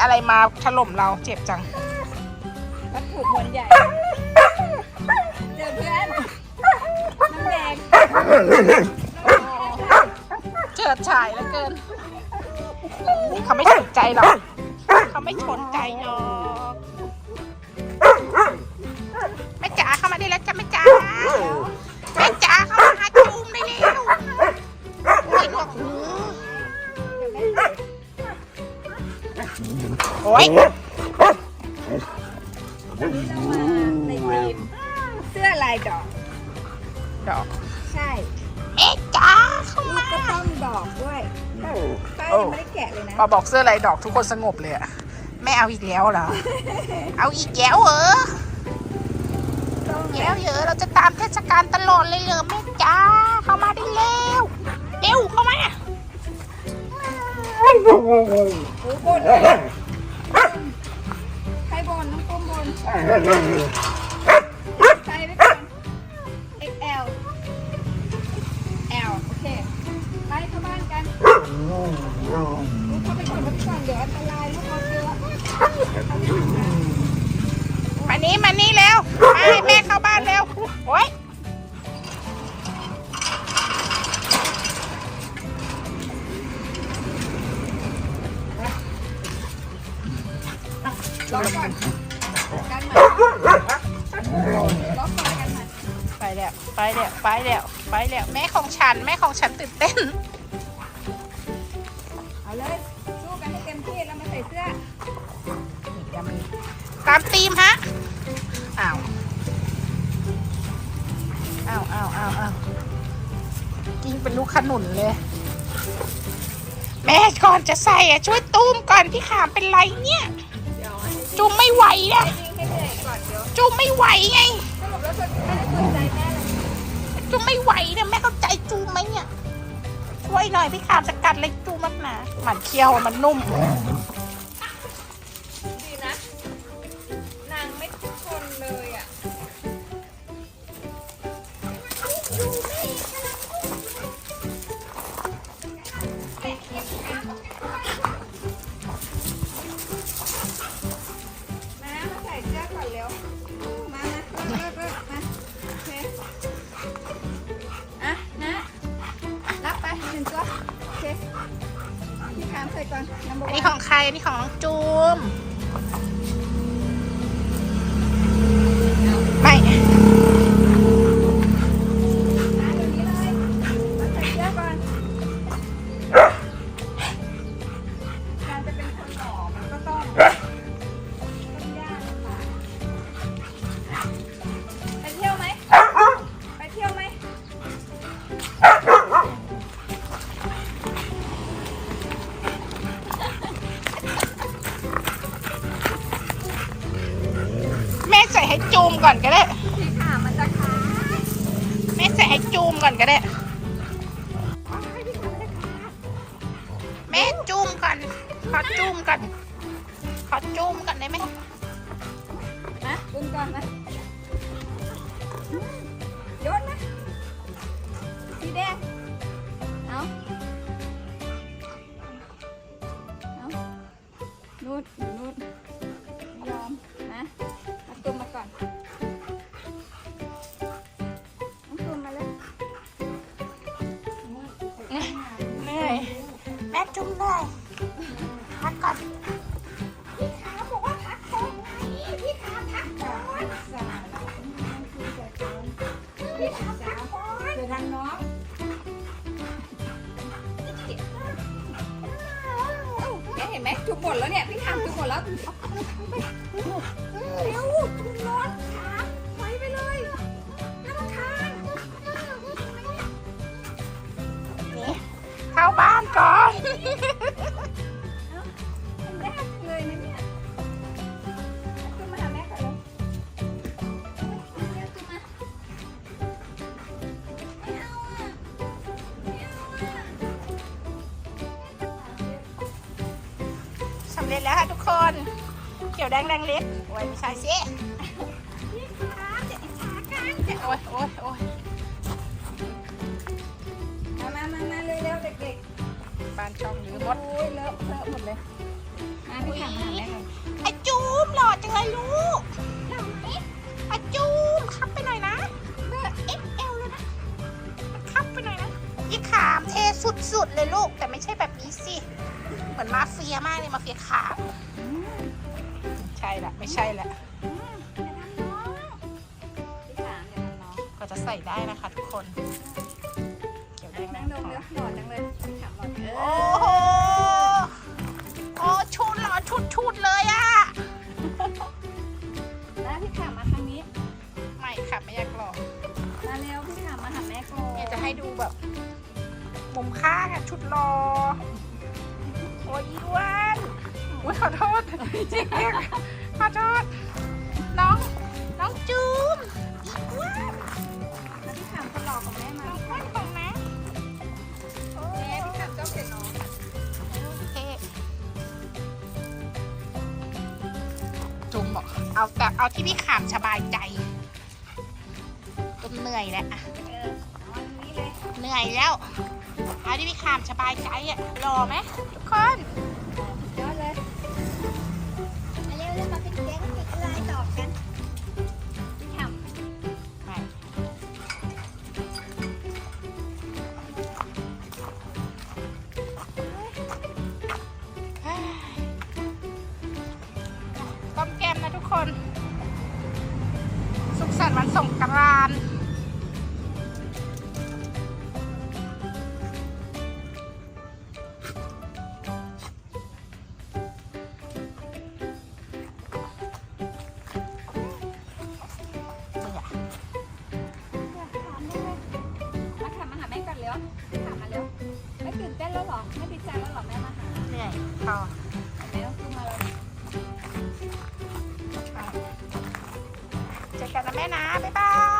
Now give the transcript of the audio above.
อะไรมาถล่มเราเจ็บจังวัตถุมวลใหญ่ เจอเพื่อนน้ำแดงเจิดฉายเหลือเกิน เขาไม่สนใจหรอก เขาไม่สนใจหรอก โอ้ยในทีมเสื้อลายดอก ดอก ใช่แม่จ๋าเข้ามาก็ต้องดอกด้วยป้าโอ้ยังไม่ได้แกะเลยนะพอบอกเสื้อลายดอกทุกคนสงบเลยอะแม่เอาอีกแล้วเหรอ เอาอีกแล้วเหรอต้องเดี๋ยวเยอะเราจะตามเทศกาลตลอดเลยเหรอแม่จ้าเข้ามาได้แล้วเร็วเข้ามา หูบนเลใครบนน้องก้มบนใส่ไว้ก่อน XL L โอเค ไปเข้าบ้านกันลูกเข้าไปก่อนเข้าไปก่อนเดี๋ยวอันตรายลูกเอาเยอะมานี้มานี้เร็วมาให้แม่เข้าบ้านเร็วโอ้ย ล็อกก่อนกันหน่อยล็อกก่อนกันหน่อยไปแล้วไปแล้วไปแล้วไปแล้วแม่ของฉันแม่ของฉันตื่นเต้น เอาเลยสู้กันให้เต็มที่แล้วมาใส่เสื้อตามตีมฮะอ้าวอ้าวอ้าวอ้าวอ้าวกินเป็นลูกขนุนเลย แม่ก่อนจะใส่อะช่วยตูมก่อนพี่ขามเป็นไรเนี่ยเดี๋ยวให้ จูมไม่ไหวนะยิงให้เหนื่อยก่อนเดี๋ยวจูมไม่ไหวไงสรุปแล้วเธอไม่ได้สนใจแม่เลยจูมไม่ไหวเนี่ยแม่เข้าใจจูมไหมเนี่ยช่วยหน่อยพี่ขามสกัดเล็กจูมมากนะหมันเคี้ยวมันนุ่ม พี่ขามใส่ก่อนอันนี้ของใคร อันนี้ของน้องจูม ก่อนก็ได้พี่ขามันจะขาดแม่ใส่ให้จูมก่อนก็ได้ให้พี่ขามันจะขาดแม่จูมก่อนขอจูมก่อนขอจูมก่อนได้ไหมนะบุญก่อนนะโยนนะสีแดงเอาเอานูดนู จูมหน่อยพักก่อนพี่ขาบอกว่าพักก่อนไงพี่ขาพักก่อนพี่ขาพักก่อนจะรังน้องเห็นไหมจุกหมดแล้วเนี่ยพี่ขามจุกหมดแล้วเร็ว เร็จแล้วค่ะทุกคน เขียวแดงแดงเล็กโอ้ยไม่ใช่สิโอ้ยโอ้ยโอ้ยมามามามาเร็วๆเด็กๆบ้านช่องหรือมดโอ้ยเลอะเลอะหมดเลยมาพี่ถามมาแล้ไอจูมหล่อจังเลยลูกหล่อไหไอจูมขับไปหน่อยนะเบอร์เอ็กเอลเลยนะขับไปหน่อยนะยี่ขาม สุดๆเลยลูก แต่ไม่ใช่แบบนี้สิ เหมือนมาเฟียมากเลยมาเฟียขาใช่ละไม่ใช่ละก็จะใส่ได้นะคะทุกคน เกี่ยวแดงนั่งลงเลือกหลอดจังเลยหลอโอ้โหโอ้ชุดหล่อชุดชุดเลยอะแล้วพี่ขามาทางนี้ ไม่ค่ะไม่อยากหล่อมาเร็วพี่ขามาหาแม่รัวจะให้ดูแบบ มุมข้างอะชุดรอโอ้ยอีอ้วันอุ้ยขอโทษจริงๆขอโทษ น้อง น้องจูมอีอ้วนแล้วพี่ขามคนหล่อของแม่มาน้องอ้วนของนะโอ้แม่พี่ขามต้องเป็นน้องโอเคจุมบอกเอาแต่เอาที่พี่ขามสบายใจจุมเหนื่อยแล้วอะเออเอาอันนี้เลยเหนื่อยแล้วเอา ที่พี่ขามสบายใจอะรอไหมทุกคน แม่ก่อนเร็วพี่ขามมาเร็วไม่ตื่นเต้นแล้วหรอไม่ดีใจแล้วหรอแม่มาหาเหนื่อยพอแม่ต้องขึ้นมาแล้วเจอกันนะแม่นะบ๊ายบาย